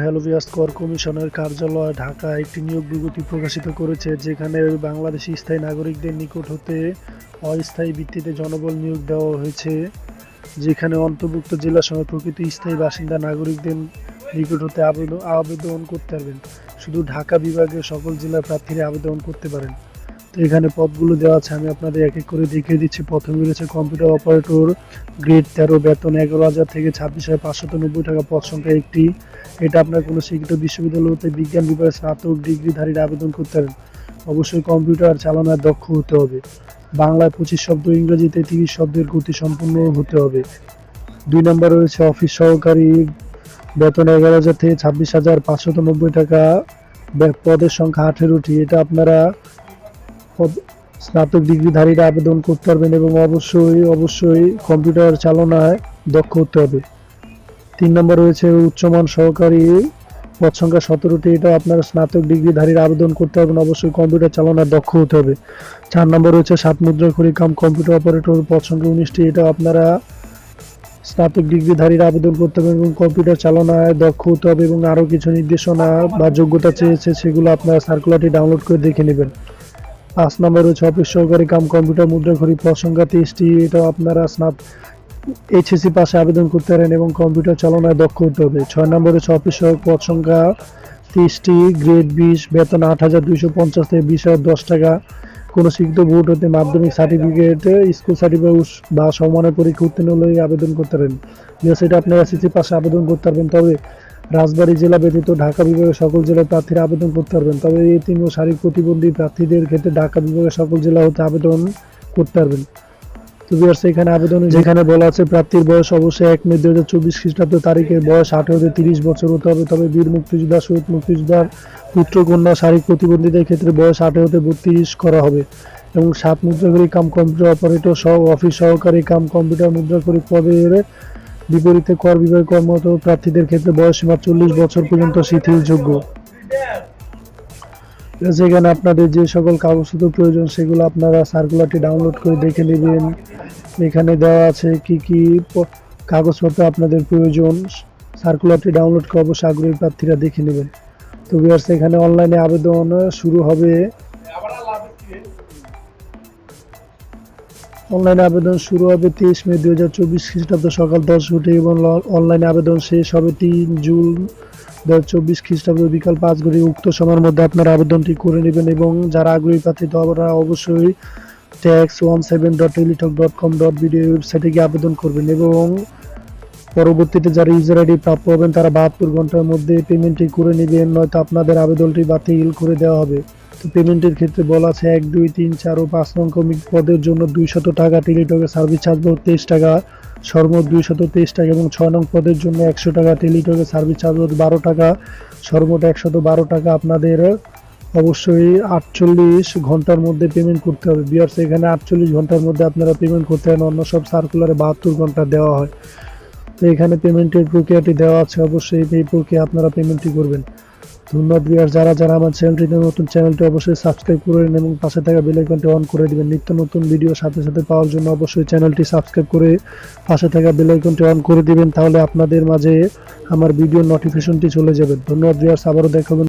Value ভিয়াস কর কমিশনের কার্যালয় ঢাকা একটি নিয়োগ বিজ্ঞপ্তি প্রকাশিত করেছে, যেখানে বাংলাদেশি স্থায়ী নাগরিকদের নিকট হতে অস্থায়ী ভিত্তিতে জনবল নিয়োগ দেওয়া হয়েছে, যেখানে অন্তর্ভুক্ত জেলার সঙ্গে প্রকৃত স্থায়ী বাসিন্দা নাগরিকদের নিকট হতে আবেদন আবেদন করতে পারবেন। শুধু ঢাকা বিভাগের সকল জেলার প্রার্থীরা আবেদন করতে পারেন। তো এখানে পদগুলো দেওয়া আছে, আমি আপনাদের এক এক করে দেখিয়ে দিচ্ছি। প্রথমে রয়েছে কম্পিউটার অপারেটর গ্রেড তেরো, বেতন এগারো হাজার থেকে ছাব্বিশ হাজার পাঁচশত নব্বই টাকা পদ সংখ্যা একটি। এটা আপনার কোনো শিক্ষিত বিশ্ববিদ্যালয় হতে বিজ্ঞান বিভাগে স্নাতক ডিগ্রিধারীরা আবেদন করতে পারেন। অবশ্যই কম্পিউটার চালানোর দক্ষ হতে হবে। বাংলায় পঁচিশ শব্দ, ইংরেজিতে তিরিশ শব্দের গতি সম্পূর্ণ হতে হবে। দুই নম্বর রয়েছে অফিস সহকারী, বেতন এগারো হাজার থেকে ছাব্বিশ হাজার পাঁচশত নব্বই টাকা পদের সংখ্যা আঠেরোটি। এটা আপনারা স্নাতক ডিগ্রিধারীরা আবেদন করতে পারবেন এবং অবশ্যই অবশ্যই কম্পিউটার চালনায় দক্ষ হতে হবে। তিন নম্বর রয়েছে উচ্চমান সহকারী। পদ সংখ্যা সতেরোটি, এটা আপনারা স্নাতক ডিগ্রিধারীরা আবেদন করতে পারবেন, অবশ্যই কম্পিউটার চালনায় দক্ষ হতে হবে। চার নম্বর রয়েছে সাত মুদ্রা খড়ি কাম কম্পিউটার অপারেটর, পদ সংখ্যা উনিশটি, এটা আপনারা স্নাতক ডিগ্রিধারীরা আবেদন করতে হবে এবং কম্পিউটার চালনায় দক্ষ হতে হবে এবং আরও কিছু নির্দেশনা বা যোগ্যতা চেয়েছে, সেগুলো আপনারা সার্কুলারটি ডাউনলোড করে দেখে নেবেন। পাঁচ নম্বর রয়েছে অফিস সহকারী কাম কম্পিউটার মুদ্রা খড়ি পদ তেইশটি। এটা আপনারা স্নাত এইচএসসি পাশে আবেদন করতে পারেন এবং কম্পিউটার চালনায় দক্ষ হতে হবে। ছয় নম্বর হচ্ছে অফিস সহায়ক পদ সংখ্যা তিরিশটি গ্রেড বিশ, বেতন আট হাজার দুইশো পঞ্চাশ থেকে বিশ হাজার দশ টাকা। কোনো শিক্ষিত বোর্ড হতে মাধ্যমিক সার্টিফিকেট স্কুল সার্টিফিকেট বা সমানের পরীক্ষা উত্তীর্ণ হলে আবেদন করতে পারেন। সেটা আপনি এসএসসি পাশে আবেদন করতে পারবেন। তবে রাজবাড়ী জেলা ব্যতীত ঢাকা বিভাগের সকল জেলার প্রার্থীরা আবেদন করতে পারবেন। তবে এই তিন শারীরিক প্রতিবন্ধী প্রার্থীদের ক্ষেত্রে ঢাকা বিভাগের সকল জেলা হতে আবেদন করতে পারবেন। এখানে আবেদন যেখানে বলা আছে প্রার্থীর বয়স অবশ্যই এক মে দুই হাজার চব্বিশ খ্রিস্টাব্দ তারিখের বয়স আঠারো তিরিশ বছর হতে হবে। তবে বীর মুক্তিযোদ্ধা, শহীদ মুক্তিযোদ্ধার পুত্র, কন্যা, শারীরিক প্রতিবন্ধীদের ক্ষেত্রে বয়স আঠারো বত্রিশ করা হবে এবং সাত মুদ্রাকরী কাম কম্পিউটার অপারেটর সহ অফিস সহকারী কাম কম্পিউটার মুদ্রাকরী পদের বিপরীতে কর বিভাগ কর্মরত প্রার্থীদের ক্ষেত্রে বয়স সীমা চল্লিশ বছর পর্যন্ত শিথিলযোগ্য। সেখানে আপনাদের যে সকল কাগজপত্র প্রয়োজন, সেগুলো আপনারা সার্কুলারটি ডাউনলোড করে দেখে নেবেন। এখানে দেওয়া আছে কি কি কাগজপত্র আপনাদের প্রয়োজন। সার্কুলারটি ডাউনলোড করে অবশ্যই আগ্রহী প্রার্থীরা দেখে নেবেন। তো ভিউয়ার্স এখানে অনলাইনে আবেদন শুরু হবে অনলাইনে আবেদন শুরু হবে তেইশ মে দুই হাজার চব্বিশ খ্রিস্টাব্দ সকাল দশ ঘটে এবং অনলাইনে আবেদন শেষ হবে তিন জুন দু হাজার চব্বিশ খ্রিস্টাব্দ বিকাল পাঁচ ঘড়ি উক্ত সময়ের মধ্যে আপনারা আবেদনটি করে নেবেন এবং যারা আগ্রহী প্রার্থী তারা অবশ্যই tax one seven dot Teletalk dot com dot BDO ওয়েবসাইটে গিয়ে আবেদন করবেন এবং পরবর্তীতে যারা ইউজার আইডি প্রাপ্য হবেন তারা বাহাত্তর ঘণ্টার মধ্যে পেমেন্টটি করে নেবেন, নয়তো আপনাদের আবেদনটি বাতিল করে দেওয়া হবে। তো পেমেন্টের ক্ষেত্রে বলা আছে এক, দুই, তিন, চার ও পাঁচ নং কমিক পদের জন্য দুইশত টাকা টেলিটকের সার্ভিস চার্জ বাবদ তেইশ টাকা সর্বমোট দুইশত তেইশ টাকা এবং ছয় নং পদের জন্য একশো টাকা টেলিটকের সার্ভিস চার্জ বাবদ বারো টাকা, সর্বমোট একশত বারো টাকা আপনাদের অবশ্যই আটচল্লিশ ঘণ্টার মধ্যে পেমেন্ট করতে হবে। বিয়ার্স এখানে আটচল্লিশ ঘণ্টার মধ্যে আপনারা পেমেন্ট করতে পারেন, অন্য সব সার্কুলারে বাহাত্তর ঘণ্টা দেওয়া হয়। তো এখানে পেমেন্টের প্রক্রিয়াটি দেওয়া আছে, অবশ্যই এই প্রক্রিয়া আপনারা পেমেন্টটি করবেন। ধন্যবাদ বিয়ার যারা যারা আমার চ্যানেলটিতে নতুন চ্যানেলটি অবশ্যই সাবস্ক্রাইব করে নিন এবং পাশে থাকা বেল আইকনটি অন করে দিবেন। নিত্য নতুন ভিডিও সাথে সাথে পাওয়ার জন্য অবশ্যই চ্যানেলটি সাবস্ক্রাইব করে পাশে থাকা বেল আইকনটি অন করে দিবেন, তাহলে আপনাদের মাঝে আমার ভিডিও নোটিফিকেশনটি চলে যাবে। ধন্যবাদ বিয়ার্স আবারও দেখাবেন